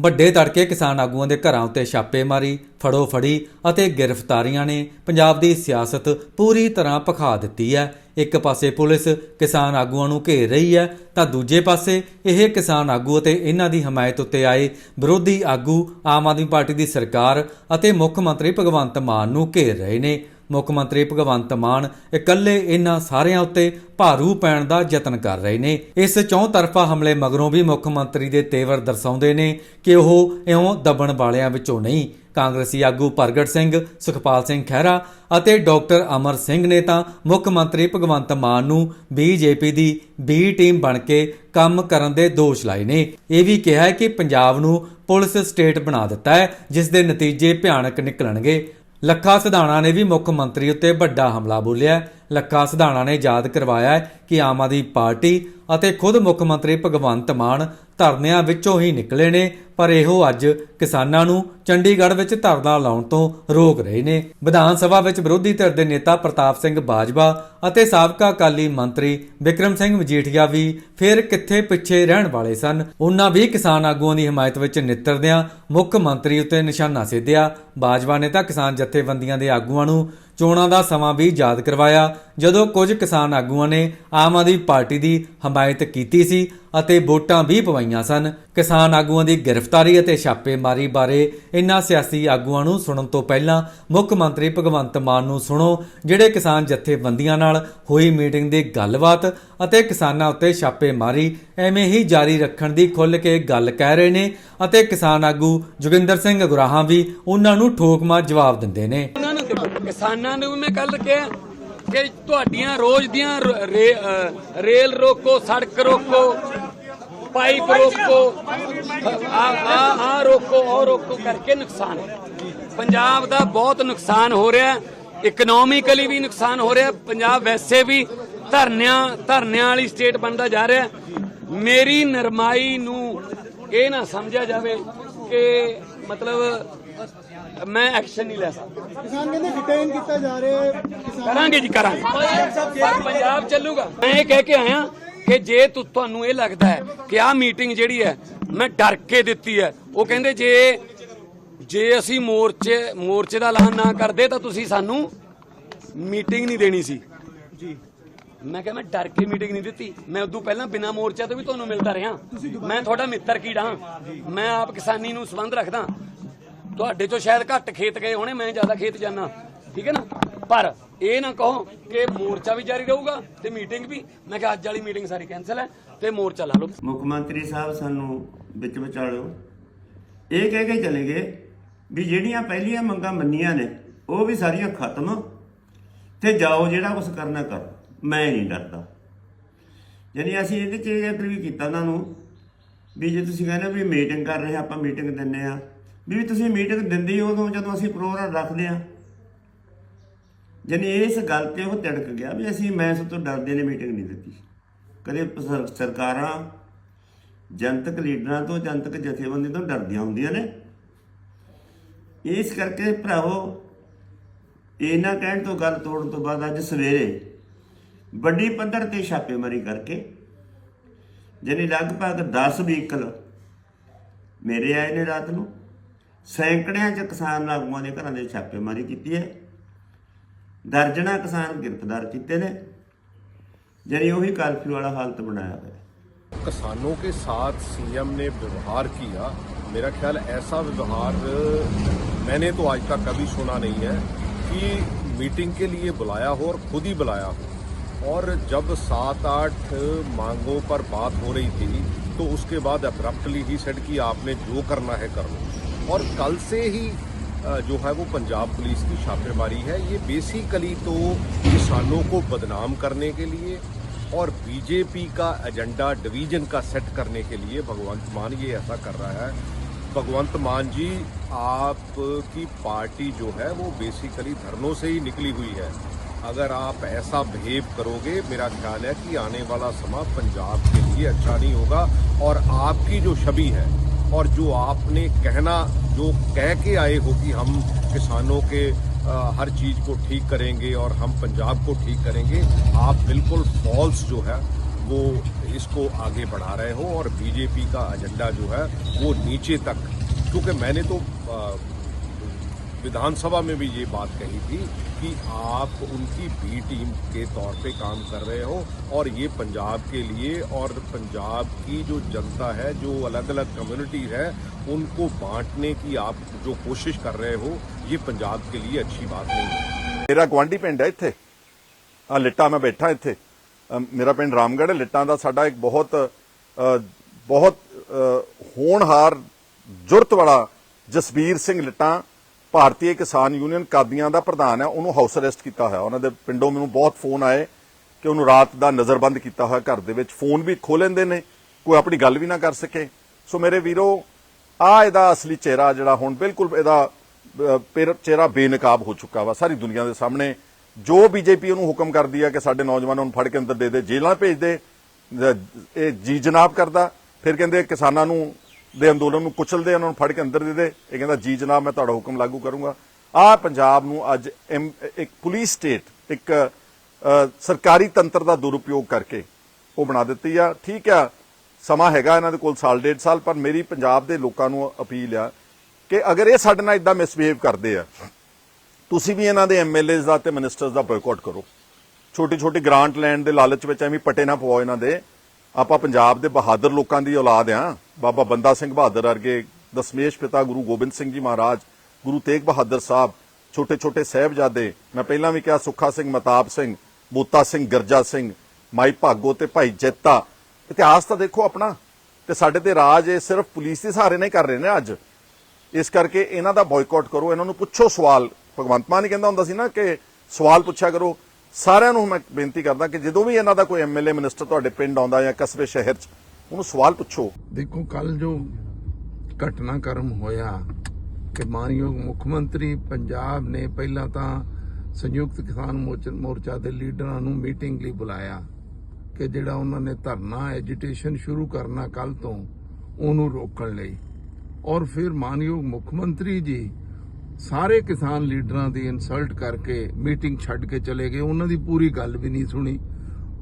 ਵੱਡੇ ਤੜਕੇ ਕਿਸਾਨ ਆਗੂਆਂ ਦੇ ਘਰਾਂ ਉੱਤੇ ਛਾਪੇਮਾਰੀ ਫੜੋ ਫੜੀ ਅਤੇ ਗ੍ਰਿਫਤਾਰੀਆਂ ਨੇ ਪੰਜਾਬ ਦੀ ਸਿਆਸਤ ਪੂਰੀ ਤਰ੍ਹਾਂ ਭਖਾ ਦਿੱਤੀ ਹੈ। ਇੱਕ ਪਾਸੇ ਪੁਲਿਸ ਕਿਸਾਨ ਆਗੂਆਂ ਨੂੰ ਘੇਰ ਰਹੀ ਹੈ, ਤਾਂ ਦੂਜੇ ਪਾਸੇ ਇਹ ਕਿਸਾਨ ਆਗੂ ਅਤੇ ਇਹਨਾਂ ਦੀ ਹਮਾਇਤ ਉੱਤੇ ਆਏ ਵਿਰੋਧੀ ਆਗੂ ਆਮ ਆਦਮੀ ਪਾਰਟੀ ਦੀ ਸਰਕਾਰ ਅਤੇ ਮੁੱਖ ਮੰਤਰੀ ਭਗਵੰਤ ਮਾਨ ਨੂੰ ਘੇਰ ਰਹੇ ਨੇ। ਮੁੱਖ ਮੰਤਰੀ ਭਗਵੰਤ ਮਾਨ ਇਕੱਲੇ ਇਹਨਾਂ ਸਾਰਿਆਂ ਉੱਤੇ ਭਾਰੂ ਪੈਣ ਦਾ ਯਤਨ ਕਰ ਰਹੇ ਨੇ। ਇਸ ਚੌਂ ਤਰਫਾ ਹਮਲੇ ਮਗਰੋਂ ਵੀ ਮੁੱਖ ਮੰਤਰੀ ਦੇ ਤੇਵਰ ਦਰਸਾਉਂਦੇ ਨੇ ਕਿ ਉਹ ਇਉਂ ਦਬਣ ਵਾਲਿਆਂ ਵਿੱਚੋਂ ਨਹੀਂ। ਕਾਂਗਰਸੀ ਆਗੂ ਪ੍ਰਗਟ ਸਿੰਘ, ਸੁਖਪਾਲ ਸਿੰਘ ਖਹਿਰਾ ਅਤੇ ਡਾਕਟਰ ਅਮਰ ਸਿੰਘ ਨੇ ਤਾਂ ਮੁੱਖ ਮੰਤਰੀ ਭਗਵੰਤ ਮਾਨ ਨੂੰ ਬੀਜੇਪੀ ਦੀ ਬੀ ਟੀਮ ਬਣ ਕੇ ਕੰਮ ਕਰਨ ਦੇ ਦੋਸ਼ ਲਾਏ ਨੇ। ਇਹ ਵੀ ਕਿਹਾ ਹੈ ਕਿ ਪੰਜਾਬ ਨੂੰ ਪੁਲਿਸ ਸਟੇਟ ਬਣਾ ਦਿੱਤਾ ਹੈ, ਜਿਸ ਦੇ ਨਤੀਜੇ ਭਿਆਨਕ ਨਿਕਲਣਗੇ। ਲੱਖਾ ਸਿਧਾਣਾ ਨੇ ਵੀ ਮੁੱਖ ਮੰਤਰੀ ਉੱਤੇ ਵੱਡਾ ਹਮਲਾ ਬੋਲਿਆ। ਲੱਖਾ ਸਿਧਾਣਾ ਨੇ ਯਾਦ ਕਰਵਾਇਆ ਹੈ ਕਿ ਆਮ ਆਦਮੀ ਪਾਰਟੀ ਅਤੇ ਖੁਦ ਮੁੱਖ ਮੰਤਰੀ ਭਗਵੰਤ ਮਾਨ ਧਰਨਿਆਂ ਵਿੱਚੋਂ ਹੀ ਨਿਕਲੇ ਨੇ, ਪਰ ਇਹੋ ਅੱਜ ਕਿਸਾਨਾਂ ਨੂੰ ਚੰਡੀਗੜ੍ਹ ਵਿੱਚ ਧਰਨਾ ਲਾਉਣ ਤੋਂ ਰੋਕ ਰਹੇ ਨੇ। ਵਿਧਾਨ ਸਭਾ ਵਿੱਚ ਵਿਰੋਧੀ ਧਿਰ ਦੇ ਨੇਤਾ ਪ੍ਰਤਾਪ ਸਿੰਘ ਬਾਜਵਾ ਅਤੇ ਸਾਬਕਾ ਅਕਾਲੀ ਮੰਤਰੀ ਵਿਕਰਮ ਸਿੰਘ ਮਜੀਠੀਆ ਵੀ ਫਿਰ ਕਿੱਥੇ ਪਿੱਛੇ ਰਹਿਣ ਵਾਲੇ ਸਨ। ਉਹਨਾਂ ਵੀ ਕਿਸਾਨ ਆਗੂਆਂ ਦੀ ਹਮਾਇਤ ਵਿੱਚ ਨਿੱਤਰਦਿਆਂ ਮੁੱਖ ਮੰਤਰੀ ਉੱਤੇ ਨਿਸ਼ਾਨਾ ਸਿੱਧਿਆ। ਬਾਜਵਾ ਨੇ ਤਾਂ ਕਿਸਾਨ ਜਥੇਬੰਦੀਆਂ ਦੇ ਆਗੂਆਂ ਨੂੰ ਚੋਣਾਂ ਦਾ ਸਮਾਂ ਵੀ ਯਾਦ ਕਰਵਾਇਆ, ਜਦੋਂ ਕੁਝ ਕਿਸਾਨ ਆਗੂਆਂ ਨੇ ਆਮ ਆਦਮੀ ਪਾਰਟੀ ਦੀ ਹਮਾਇਤ ਕੀਤੀ ਸੀ ਅਤੇ ਵੋਟਾਂ ਵੀ ਪਵਾਈਆਂ ਸਨ। ਕਿਸਾਨ ਆਗੂਆਂ ਦੀ ਗ੍ਰਿਫਤਾਰੀ ਅਤੇ ਛਾਪੇਮਾਰੀ ਬਾਰੇ ਇਨ੍ਹਾਂ ਸਿਆਸੀ ਆਗੂਆਂ ਨੂੰ ਸੁਣਨ ਤੋਂ ਪਹਿਲਾਂ ਮੁੱਖ ਮੰਤਰੀ ਭਗਵੰਤ ਮਾਨ ਨੂੰ ਸੁਣੋ, ਜਿਹੜੇ ਕਿਸਾਨ ਜਥੇਬੰਦੀਆਂ ਨਾਲ ਹੋਈ ਮੀਟਿੰਗ ਦੀ ਗੱਲਬਾਤ ਅਤੇ ਕਿਸਾਨਾਂ ਉੱਤੇ ਛਾਪੇਮਾਰੀ ਐਵੇਂ ਹੀ ਜਾਰੀ ਰੱਖਣ ਦੀ ਖੁੱਲ੍ਹ ਕੇ ਗੱਲ ਕਹਿ ਰਹੇ ਨੇ ਅਤੇ ਕਿਸਾਨ ਆਗੂ ਜੋਗਿੰਦਰ ਸਿੰਘ ਗੁਰਾਹਾਂ ਵੀ ਉਹਨਾਂ ਨੂੰ ਠੋਕਮਾ ਜਵਾਬ ਦਿੰਦੇ ਨੇ। ਕਿਸਾਨਾਂ ਨੂੰ ਵੀ ਮੈਂ ਕੱਲ ਕਿਹਾ ਕਿ ਤੁਹਾਡੀਆਂ ਰੋਜ਼ ਦੀਆਂ ਰੇਲ ਰੋਕੋ, ਸੜਕ ਰੋਕੋ, ਪਾਈਪ ਰੋਕੋ, ਆ ਆ ਰੋਕੋ, ਉਹ ਰੋਕੋ ਕਰਕੇ ਨੁਕਸਾਨ ਪੰਜਾਬ ਦਾ ਬਹੁਤ ਨੁਕਸਾਨ ਹੋ ਰਿਹਾ ਇਕਨੋਮਿਕਲੀ ਵੀ ਨੁਕਸਾਨ ਹੋ ਰਿਹਾ, ਪੰਜਾਬ ਵੈਸੇ ਵੀ ਧਰਨਿਆਂ ਧਰਨਿਆਂ ਵਾਲੀ ਸਟੇਟ ਬਣਦਾ ਜਾ ਰਿਹਾ। ਮੇਰੀ ਨਰਮਾਈ ਨੂੰ ਇਹ ਨਾ ਸਮਝਿਆ ਜਾਵੇ ਕਿ ਮਤਲਬ ਮੈਂ ਐਕਸ਼ਨ ਨਹੀਂ ਲੈ ਸਕਦਾ। ਕਿਸਾਨ ਕਹਿੰਦੇ ਡਿਟੇਨ ਕੀਤਾ ਜਾ ਰਿਹਾ ਹੈ। ਕਿਸਾਨ ਕਰਾਂਗੇ ਜੀ ਕਰਾਂਗੇ। ਪੰਜਾਬ ਚੱਲੂਗਾ। ਮੈਂ ਇਹ ਕਹਿ ਕੇ ਆਇਆ ਕਿ ਜੇ ਤੁ- ਤੁਹਾਨੂੰ ਇਹ ਲੱਗਦਾ ਹੈ ਕਿ ਆਹ ਮੀਟਿੰਗ ਜਿਹੜੀ ਹੈ ਮੈਂ ਡਰ ਕੇ ਦਿੱਤੀ ਹੈ। ਉਹ ਕਹਿੰਦੇ ਜੇ ਜੇ ਅਸੀਂ ਮੋਰਚੇ ਮੋਰਚੇ ਦਾ ਐਲਾਨ ਨਾ ਕਰਦੇ ਤਾਂ ਤੁਸੀਂ ਸਾਨੂੰ ਮੀਟਿੰਗ ਨਹੀਂ ਦੇਣੀ ਸੀ। ਜੀ। ਮੈਂ ਕਿਹਾ ਮੈਂ ਡਰ ਕੇ ਮੀਟਿੰਗ ਨਹੀਂ ਦਿੱਤੀ। ਮੈਂ ਉਦੋਂ ਪਹਿਲਾਂ ਬਿਨਾ ਮੋਰਚਾ ਤੋਂ ਵੀ ਤੁਹਾਨੂੰ ਮਿਲਦਾ ਰਿਹਾ। ਮੈਂ ਤੁਹਾਡਾ ਮਿੱਤਰ ਕੀੜਾ ਮੈਂ ਆਪ ਕਿਸਾਨੀ ਨੂੰ ਸੰਬੰਧ ਰੱਖਦਾ। ਤੁਹਾਡੇ ਚੋਂ ਸ਼ਾਇਦ ਘੱਟ ਖੇਤ ਗਏ ਹੋਣੇ, ਮੈਂ ਜ਼ਿਆਦਾ ਖੇਤ ਜਾਣਾ ਠੀਕ ਹੈ ਨਾ? ਪਰ ਇਹ ਨਾ ਕਹੋ ਕਿ ਮੋਰਚਾ ਵੀ ਜਾਰੀ ਰਹੂਗਾ ਤੇ ਮੀਟਿੰਗ ਵੀ। ਮੈਂ ਕਿਹਾ ਅੱਜ ਵਾਲੀ ਮੀਟਿੰਗ ਸਾਰੀ ਕੈਨਸਲ ਹੈ ਤੇ ਮੋਰਚਾ ਲਾ ਲਓ। ਮੁੱਖ ਮੰਤਰੀ ਸਾਹਿਬ ਸਾਨੂੰ ਵਿੱਚ ਵਿਚਾਲਿਓ। ਇਹ ਕਹਿ ਕੇ ਚਲੇ ਗਏ ਵੀ ਜਿਹੜੀਆਂ ਪਹਿਲੀਆਂ ਮੰਗਾਂ ਮੰਨੀਆਂ ਨੇ, ਉਹ ਵੀ ਸਾਰੀਆਂ ਖਤਮ। ਤੇ ਜਾਓ ਜਿਹੜਾ ਕੁਝ ਕਰਨਾ ਕਰੋ। ਮੈਂ ਨਹੀਂ ਡਰਦਾ। ਯਾਨੀ ਅਸੀਂ ਇਹਦੇ ਚ ਇਹ ਵੀ ਕੀਤਾ ਉਹਨਾਂ ਨੂੰ ਵੀ ਜੇ ਤੁਸੀਂ ਕਹਿੰਦੇ ਵੀ ਮੀਟਿੰਗ ਕਰ ਰਹੇ ਆਪਾਂ ਮੀਟਿੰਗ ਦਿੰਨੇ ਆ। ਵੀ ਤੁਸੀਂ ਮੀਟਿੰਗ ਦਿੰਦੇ ਹੋ ਉਦੋਂ ਜਦੋਂ ਅਸੀਂ ਪ੍ਰੋਗਰਾਮ ਰੱਖਦੇ ਆ ਯਾਨੀ ਇਸ ਗੱਲ ਤੇ ਉਹ ਤਿੜਕ ਗਿਆ ਵੀ ਅਸੀਂ, ਮੈਂ ਸਭ ਤੋਂ ਡਰਦੇ ਨੇ ਮੀਟਿੰਗ ਨਹੀਂ ਦਿੱਤੀ। ਕਦੇ ਸਰਕਾਰਾਂ, ਜਨਤਕ ਲੀਡਰਾਂ ਤੋਂ, ਜਨਤਕ ਜਥੇਬੰਦੀ ਤੋਂ ਡਰਦੀਆਂ ਹੁੰਦੀਆਂ ਨੇ। ਇਸ ਕਰਕੇ ਭਰਾਵੋ, ਇਹਨਾਂ ਕਹਿਣ ਤੋਂ, ਗੱਲ ਤੋੜਨ ਤੋਂ ਬਾਅਦ ਅੱਜ ਸਵੇਰੇ ਵੱਡੀ ਪੱਧਰ ਤੇ ਛਾਪੇਮਾਰੀ ਕਰਕੇ ਜਿਹਨੇ ਲਗਭਗ 10 ਵਹੀਕਲ ਮੇਰੇ ਆਏ ਨੇ ਰਾਤ ਨੂੰ। ਸੈਂਕੜਿਆਂ ਚ ਕਿਸਾਨ ਆਗੂਆਂ ਦੇ ਘਰਾਂ ਦੇ ਛਾਪੇਮਾਰੀ ਕੀਤੀ ਹੈ ਦਰਜਣਾ ਕਿਸਾਨ ਗ੍ਰਿਫਤਾਰ ਕੀਤੇ ਨੇ ਜਿਹੜੀ ਉਹੀ ਕਾਲਫੀ ਵਾਲਾ ਹਾਲਤ ਬਣਾਇਆ ਹੋਇਆ ਹੈ किसानों के साथ सीएम ने व्यवहार किया मेरा ख्याल ऐसा व्यवहार मैंने तो आज तक कभी सुना नहीं है कि मीटिंग के लिए बुलाया हो और खुद ही बुलाया हो और जब सात आठ मांगों पर बात हो रही थी तो उसके बाद अब्रप्टली ही सेड कि आपने जो करना है कर लो और कल से ही जो है वो पंजाब पुलिस की छापेमारी है। ये बेसिकली तो किसानों को बदनाम करने के लिए और बीजेपी का एजेंडा डिवीज़न का सेट करने के लिए भगवंत मान ये ऐसा कर रहा है। भगवंत मान जी आपकी पार्टी जो है वो बेसिकली धरनों से ही निकली हुई है। अगर आप ऐसा बिहेव करोगे, मेरा ख्याल है कि आने वाला समा पंजाब के लिए अच्छा नहीं होगा और आपकी जो छवि है और जो आपने कहना जो कह के आए हो कि हम किसानों के आ, हर चीज़ को ठीक करेंगे और हम पंजाब को ठीक करेंगे आप बिल्कुल फॉल्स जो है वो इसको आगे बढ़ा रहे हो और बीजेपी का एजेंडा जो है वो नीचे तक क्योंकि मैंने तो अ, विधानसभा में भी ये बात कही थी कि आप उनकी बी टीम के तौर पे काम कर रहे हो और ये पंजाब के लिए और पंजाब की जो जनता है जो अलग अलग कम्युनिटी है उनको बांटने की आप जो कोशिश कर रहे हो ये पंजाब के लिए अच्छी बात नहीं है ਮੇਰਾ ਗਵਾਂਢੀ ਪਿੰਡ ਹੈ ਇੱਥੇ ਆ ਲਿੱਟਾ ਮੈਂ ਬੈਠਾ ਇੱਥੇ ਅਮ ਮੇਰਾ ਪਿੰਡ ਰਾਮਗੜ੍ਹ ਹੈ ਲਿੱਟਾਂ ਦਾ ਸਾਡਾ ਇੱਕ ਬਹੁਤ ਅ, ਬਹੁਤ ਅ, ਹੋਣਹਾਰ ਜੁਰਤ ਵਾਲਾ ਜਸਬੀਰ ਸਿੰਘ ਲਿੱਟਾਂ ਭਾਰਤੀ ਕਿਸਾਨ ਯੂਨੀਅਨ ਕਾਦੀਆਂ ਦਾ ਪ੍ਰਧਾਨ ਹੈ, ਉਹਨੂੰ ਹਾਊਸ ਅਰੈਸਟ ਕੀਤਾ ਹੋਇਆ। ਉਹਨਾਂ ਦੇ ਪਿੰਡੋਂ ਮੈਨੂੰ ਬਹੁਤ ਫੋਨ ਆਏ ਕਿ ਉਹਨੂੰ ਰਾਤ ਦਾ ਨਜ਼ਰਬੰਦ ਕੀਤਾ ਹੋਇਆ ਘਰ ਦੇ ਵਿੱਚ। ਫੋਨ ਵੀ ਖੋਹ ਲੈਂਦੇ ਨੇ, ਕੋਈ ਆਪਣੀ ਗੱਲ ਵੀ ਨਾ ਕਰ ਸਕੇ। ਸੋ ਮੇਰੇ ਵੀਰੋ, ਆ ਇਹਦਾ ਅਸਲੀ ਚਿਹਰਾ ਜਿਹੜਾ ਹੁਣ ਬਿਲਕੁਲ ਇਹਦਾ ਚਿਹਰਾ ਬੇਨਕਾਬ ਹੋ ਚੁੱਕਾ ਵਾ ਸਾਰੀ ਦੁਨੀਆ ਦੇ ਸਾਹਮਣੇ। ਜੋ ਬੀਜੇਪੀ ਉਹਨੂੰ ਹੁਕਮ ਕਰਦੀ ਆ ਕਿ ਸਾਡੇ ਨੌਜਵਾਨਾਂ ਨੂੰ ਫੜ ਕੇ ਅੰਦਰ ਦੇ ਦੇ, ਜੇਲ੍ਹਾਂ ਭੇਜ ਦੇ ਇਹ ਜੀ ਜਨਾਬ ਕਰਦਾ। ਫਿਰ ਕਹਿੰਦੇ ਕਿਸਾਨਾਂ ਨੂੰ ਦੇ ਅੰਦੋਲਨ ਨੂੰ ਕੁਚਲਦੇ, ਉਹਨਾਂ ਨੂੰ ਫੜ ਕੇ ਅੰਦਰ ਦੇ ਦੇ। ਇਹ ਕਹਿੰਦਾ, ਜੀ ਜਨਾਬ, ਮੈਂ ਤੁਹਾਡਾ ਹੁਕਮ ਲਾਗੂ ਕਰੂੰਗਾ। ਆ ਪੰਜਾਬ ਨੂੰ ਅੱਜ ਐਮ- ਇੱਕ ਪੁਲਿਸ ਸਟੇਟ, ਇੱਕ ਸਰਕਾਰੀ ਤੰਤਰ ਦਾ ਦੁਰਉਪਯੋਗ ਕਰਕੇ ਉਹ ਬਣਾ ਦਿੱਤੀ ਆ। ਠੀਕ ਆ, ਸਮਾਂ ਹੈਗਾ ਇਹਨਾਂ ਦੇ ਕੋਲ ਸਾਲ, ਡੇਢ ਸਾਲ, ਪਰ ਮੇਰੀ ਪੰਜਾਬ ਦੇ ਲੋਕਾਂ ਨੂੰ ਅਪੀਲ ਆ ਕਿ ਅਗਰ ਇਹ ਸਾਡੇ ਨਾਲ ਇਦਾਂ ਮਿਸਬਿਹੇਵ ਕਰਦੇ ਆ, ਤੁਸੀਂ ਵੀ ਇਹਨਾਂ ਦੇ ਐਮਐਲਏਜ਼ ਦਾ ਤੇ ਮਿਨਿਸਟਰਸ ਦਾ ਬਾਇਕਾਟ ਕਰੋ। ਛੋਟੀ ਛੋਟੀ ਗ੍ਰਾਂਟ ਲੈਣ ਦੇ ਲਾਲਚ ਵਿੱਚ ਐਵੇਂ ਪਟੇ ਨਾ ਪਵਾਓ ਇਹਨਾਂ ਦੇ। ਆਪਾਂ ਪੰਜਾਬ ਦੇ ਬਹਾਦਰ ਲੋਕਾਂ ਦੀ ਔਲਾਦ ਆ। ਬਾਬਾ ਬੰਦਾ ਸਿੰਘ ਬਹਾਦਰ ਵਰਗੇ ਦਸਮੇਸ਼ ਪਿਤਾ ਗੁਰੂ ਗੋਬਿੰਦ ਸਿੰਘ ਜੀ ਮਹਾਰਾਜ, ਗੁਰੂ ਤੇਗ ਬਹਾਦਰ ਸਾਹਿਬ ਛੋਟੇ ਛੋਟੇ ਸਾਹਿਬਜ਼ਾਦੇ, ਮੈਂ ਪਹਿਲਾਂ ਵੀ ਕਿਹਾ ਸੁੱਖਾ ਸਿੰਘ, ਮਤਾਬ ਸਿੰਘ ਬੂਤਾ ਸਿੰਘ, ਗਰਜਾ ਸਿੰਘ, ਮਾਈ ਭਾਗੋ ਤੇ ਭਾਈ ਜੈਤਾ। ਇਤਿਹਾਸ ਤਾਂ ਦੇਖੋ ਆਪਣਾ, ਤੇ ਸਾਡੇ ਤੇ ਰਾਜ ਇਹ ਸਿਰਫ ਪੁਲਿਸ ਦੇ ਸਹਾਰੇ ਨਹੀਂ ਕਰ ਰਹੇ ਨੇ ਅੱਜ। ਇਸ ਕਰਕੇ ਇਹਨਾਂ ਦਾ ਬਾਇਕਾਟ ਕਰੋ, ਇਹਨਾਂ ਨੂੰ ਪੁੱਛੋ ਸਵਾਲ। ਭਗਵੰਤ ਮਾਨ ਹੀ ਕਹਿੰਦਾ ਹੁੰਦਾ ਸੀ ਨਾ ਕਿ ਸਵਾਲ ਪੁੱਛਿਆ ਕਰੋ। ਸਾਰਿਆਂ ਨੂੰ ਮੈਂ ਬੇਨਤੀ ਕਰਦਾ ਕਿ ਜਦੋਂ ਵੀ ਇਹਨਾਂ ਦਾ ਕੋਈ ਐਮਐਲਏ ਮਿਨਿਸਟਰ ਤੁਹਾਡੇ ਪਿੰਡ ਆਉਂਦਾ ਜਾਂ ਕਸਬੇ ਸ਼ਹਿਰ 'ਚ ਉਹਨੂੰ ਸਵਾਲ ਪੁੱਛੋ। ਦੇਖੋ, ਕੱਲ ਜੋ ਘਟਨਾਕ੍ਰਮ ਹੋਇਆ ਕਿ ਮਾਨਯੋਗ ਮੁੱਖ ਮੰਤਰੀ ਪੰਜਾਬ ਨੇ ਪਹਿਲਾਂ ਤਾਂ ਸੰਯੁਕਤ ਕਿਸਾਨ ਮੋਰਚਾ- ਮੋਰਚਾ ਦੇ ਲੀਡਰਾਂ ਨੂੰ ਮੀਟਿੰਗ ਲਈ ਬੁਲਾਇਆ ਕਿ ਜਿਹੜਾ ਉਹਨਾਂ ਨੇ ਧਰਨਾ ਐਜੀਟੇਸ਼ਨ ਸ਼ੁਰੂ ਕਰਨਾ ਕੱਲ ਤੋਂ, ਉਹਨੂੰ ਰੋਕਣ ਲਈ। ਔਰ ਫਿਰ ਮਾਨਯੋਗ ਮੁੱਖ ਮੰਤਰੀ ਜੀ ਸਾਰੇ ਕਿਸਾਨ ਲੀਡਰਾਂ ਦੀ ਇਨਸਲਟ ਕਰਕੇ ਮੀਟਿੰਗ ਛੱਡ ਕੇ ਚਲੇ ਗਏ। ਉਹਨਾਂ ਦੀ ਪੂਰੀ ਗੱਲ ਵੀ ਨਹੀਂ ਸੁਣੀ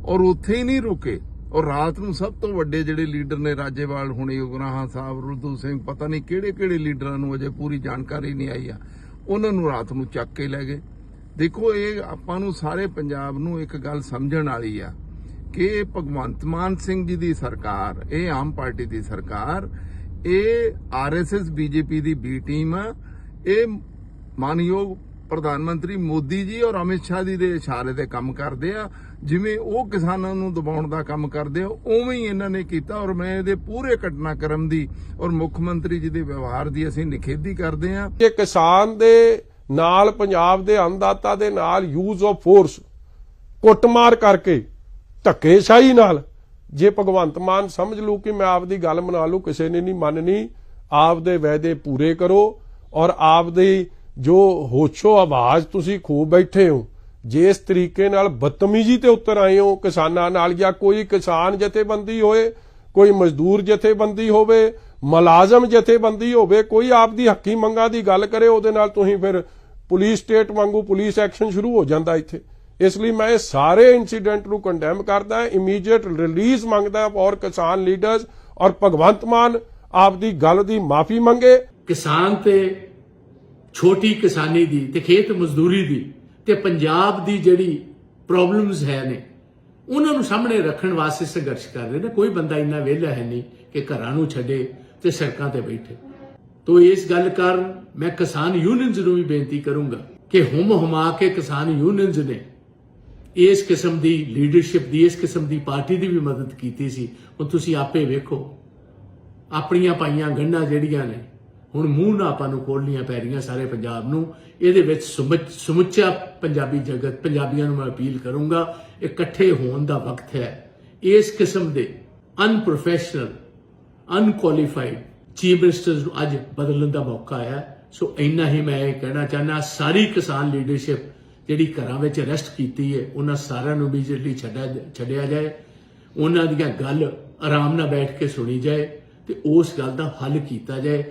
ਔਰ ਉੱਥੇ ਹੀ ਨਹੀਂ ਰੁਕੇ। ਔਰ ਰਾਤ ਨੂੰ ਸਭ ਤੋਂ ਵੱਡੇ ਜਿਹੜੇ ਲੀਡਰ ਨੇ ਰਾਜੇਵਾਲ, ਹੁਣੇ ਉਗਰਾਹਾਂ ਸਾਹਿਬ, ਰੁੱਦੂ ਸਿੰਘ, ਪਤਾ ਨਹੀਂ ਕਿਹੜੇ ਕਿਹੜੇ ਲੀਡਰਾਂ ਨੂੰ ਅਜੇ ਪੂਰੀ ਜਾਣਕਾਰੀ ਨਹੀਂ ਆਈ ਆ। ਉਹਨਾਂ ਨੂੰ ਰਾਤ ਨੂੰ ਚੱਕ ਕੇ ਲੈ ਗਏ। ਦੇਖੋ, ਇਹ ਆਪਾਂ ਨੂੰ ਸਾਰੇ ਪੰਜਾਬ ਨੂੰ ਇੱਕ ਗੱਲ ਸਮਝਣ ਵਾਲੀ ਆ ਕਿ ਇਹ ਭਗਵੰਤ ਮਾਨ ਸਿੰਘ ਜੀ ਦੀ ਸਰਕਾਰ, ਇਹ ਆਮ ਪਾਰਟੀ ਦੀ ਸਰਕਾਰ, ਇਹ ਆਰਐਸਐਸ ਬੀਜੇਪੀ ਦੀ ਬੀ ਟੀਮ ਆ, ਇਹ ਮਾਨਯੋਗ ਪ੍ਰਧਾਨ ਮੰਤਰੀ ਮੋਦੀ ਜੀ ਔਰ ਅਮਿਤ ਸ਼ਾਹ ਜੀ ਦੇ ਇਸ਼ਾਰੇ ਤੇ ਕੰਮ ਕਰਦੇ ਆ। ਜਿਵੇਂ ਉਹ ਕਿਸਾਨਾਂ ਨੂੰ ਦਬਾਉਣ ਦਾ ਕੰਮ ਕਰਦੇ ਆ, ਉਵੇਂ ਹੀ ਇਹਨਾਂ ਨੇ ਕੀਤਾ ਔਰ ਮੈਂ ਇਹਦੇ ਪੂਰੇ ਘਟਨਾਕ੍ਰਮ ਦੀ ਔਰ ਮੁੱਖ ਮੰਤਰੀ ਜੀ ਦੇ ਵਿਵਹਾਰ ਦੀ ਅਸੀਂ ਨਿਖੇਧੀ ਕਰਦੇ ਆ। ਕਿ ਕਿਸਾਨ ਦੇ ਨਾਲ, ਪੰਜਾਬ ਦੇ ਅੰਨਦਾਤਾ ਦੇ ਨਾਲ ਯੂਜ਼ ਆਫ ਫੋਰਸ ਕੁੱਟਮਾਰ ਕਰਕੇ, ਧੱਕੇਸ਼ਾਹੀ ਨਾਲ, ਜੇ ਭਗਵੰਤ ਮਾਨ ਸਮਝ ਲੂ ਕਿ ਮੈਂ ਆਪਦੀ ਗੱਲ ਮਨਾ ਲੂ ਕਿਸੇ ਨੇ ਨਹੀਂ ਮੰਨਣੀ, ਆਪਦੇ ਵਾਅਦੇ ਪੂਰੇ ਕਰੋ ਔਰ ਆਪਦੀ ਜੋ ਹੋਛੋ ਆਵਾਜ਼ ਤੁਸੀਂ ਖੂਬ ਬੈਠੇ ਹੋ, ਜੇ ਇਸ ਤਰੀਕੇ ਨਾਲ ਬਦਤਮੀਜ਼ੀ ਤੇ ਉਤਰ ਆਏ ਹੋ, ਕਿਸਾਨਾਂ ਨਾਲ ਜਾਂ ਕੋਈ ਕਿਸਾਨ ਜਥੇਬੰਦੀ ਹੋਏ, ਕੋਈ ਮਜ਼ਦੂਰ ਜਥੇਬੰਦੀ ਹੋਵੇ, ਮੁਲਾਜ਼ਮ ਜਥੇਬੰਦੀ ਹੋਵੇ, ਕੋਈ ਆਪ ਦੀ ਹੱਕੀ ਮੰਗਾਂ ਦੀ ਗੱਲ ਕਰੇ, ਉਹਦੇ ਨਾਲ ਤੁਸੀਂ ਫਿਰ ਪੁਲਿਸ ਸਟੇਟ ਵਾਂਗੂ ਪੁਲਿਸ ਐਕਸ਼ਨ ਸ਼ੁਰੂ ਹੋ ਜਾਂਦਾ ਇੱਥੇ। ਇਸ ਲਈ ਮੈਂ ਇਹ ਸਾਰੇ ਇਨਸੀਡੈਂਟ ਨੂੰ ਕੰਡੈਮ ਕਰਦਾ ਇਮੀਡੀਏਟ ਰਿਲੀਜ਼ ਮੰਗਦਾ ਔਰ ਕਿਸਾਨ ਲੀਡਰਸ ਔਰ ਭਗਵੰਤ ਮਾਨ ਆਪ ਦੀ ਗੱਲ ਦੀ ਮਾਫੀ ਮੰਗੇ। ਕਿਸਾਨ ਤੇ ਛੋਟੀ ਕਿਸਾਨੀ ਦੀ ਤੇ ਖੇਤ ਮਜ਼ਦੂਰੀ ਦੀ ਤੇ ਪੰਜਾਬ ਦੀ ਜਿਹੜੀ ਪ੍ਰੋਬਲਮਸ ਹੈ ਨੇ, ਉਹਨਾਂ ਨੂੰ ਸਾਹਮਣੇ ਰੱਖਣ ਵਾਸਤੇ ਸੰਘਰਸ਼ ਕਰ ਰਹੇ ਨੇ। ਕੋਈ ਬੰਦਾ ਇੰਨਾ ਵਿਹਲਾ ਹੈ ਨਹੀਂ ਕਿ ਘਰਾਂ ਨੂੰ ਛੱਡੇ ਤੇ ਸੜਕਾਂ ਤੇ ਬੈਠੇ। ਤੋ ਇਸ ਗੱਲ ਕਰ ਮੈਂ ਕਿਸਾਨ ਯੂਨੀਅਨਸ ਨੂੰ ਵੀ ਬੇਨਤੀ ਕਰੂੰਗਾ ਕਿ ਹੁਮ ਹੁਮਾ ਕੇ ਕਿਸਾਨ ਯੂਨੀਅਨਸ ਨੇ ਇਸ ਕਿਸਮ ਦੀ ਲੀਡਰਸ਼ਿਪ ਦੀ, ਇਸ ਕਿਸਮ ਦੀ ਪਾਰਟੀ ਦੀ ਵੀ ਮਦਦ ਕੀਤੀ ਸੀ। ਹੁਣ ਤੁਸੀਂ ਆਪੇ ਵੇਖੋ, ਆਪਣੀਆਂ ਪਾਈਆਂ ਗੰਢਾਂ ਜਿਹੜੀਆਂ ਨੇ ਹੁਣ ਮੂੰਹ ਨਾ ਆਪਾਂ ਨੂੰ ਖੋਲਣੀਆਂ ਪੈ ਰਹੀਆਂ ਸਾਰੇ ਪੰਜਾਬ ਨੂੰ। ਇਹਦੇ ਵਿੱਚ ਸਮੁੱਚ- ਸਮੁੱਚਾ ਪੰਜਾਬੀ ਜਗਤ, ਪੰਜਾਬੀਆਂ ਨੂੰ ਮੈਂ ਅਪੀਲ ਕਰੂੰਗਾ, ਇਕੱਠੇ ਹੋਣ ਦਾ ਵਕਤ ਹੈ। ਇਸ ਕਿਸਮ ਦੇ ਅਨਪ੍ਰੋਫੈਸ਼ਨਲ ਅਨਕੁਆਲੀਫਾਈਡ ਚੀਫ ਮਿਨਿਸਟਰਸ ਨੂੰ ਅੱਜ ਬਦਲਣ ਦਾ ਮੌਕਾ ਆਇਆ ਸੋ ਇੰਨਾ ਹੀ ਮੈਂ ਇਹ ਕਹਿਣਾ ਚਾਹੁੰਦਾ, ਸਾਰੀ ਕਿਸਾਨ ਲੀਡਰਸ਼ਿਪ ਜਿਹੜੀ ਘਰਾਂ ਵਿੱਚ ਅਰੈਸਟ ਕੀਤੀ ਹੈ, ਉਹਨਾਂ ਸਾਰਿਆਂ ਨੂੰ ਇਮੀਡੀਏਟਲੀ ਛੱਡਿਆ ਛੱਡਿਆ ਜਾਏ। ਉਹਨਾਂ ਦੀਆਂ ਗੱਲ ਆਰਾਮ ਨਾਲ ਬੈਠ ਕੇ ਸੁਣੀ ਜਾਏ ਤੇ ਉਸ ਗੱਲ ਦਾ ਹੱਲ ਕੀਤਾ ਜਾਏ।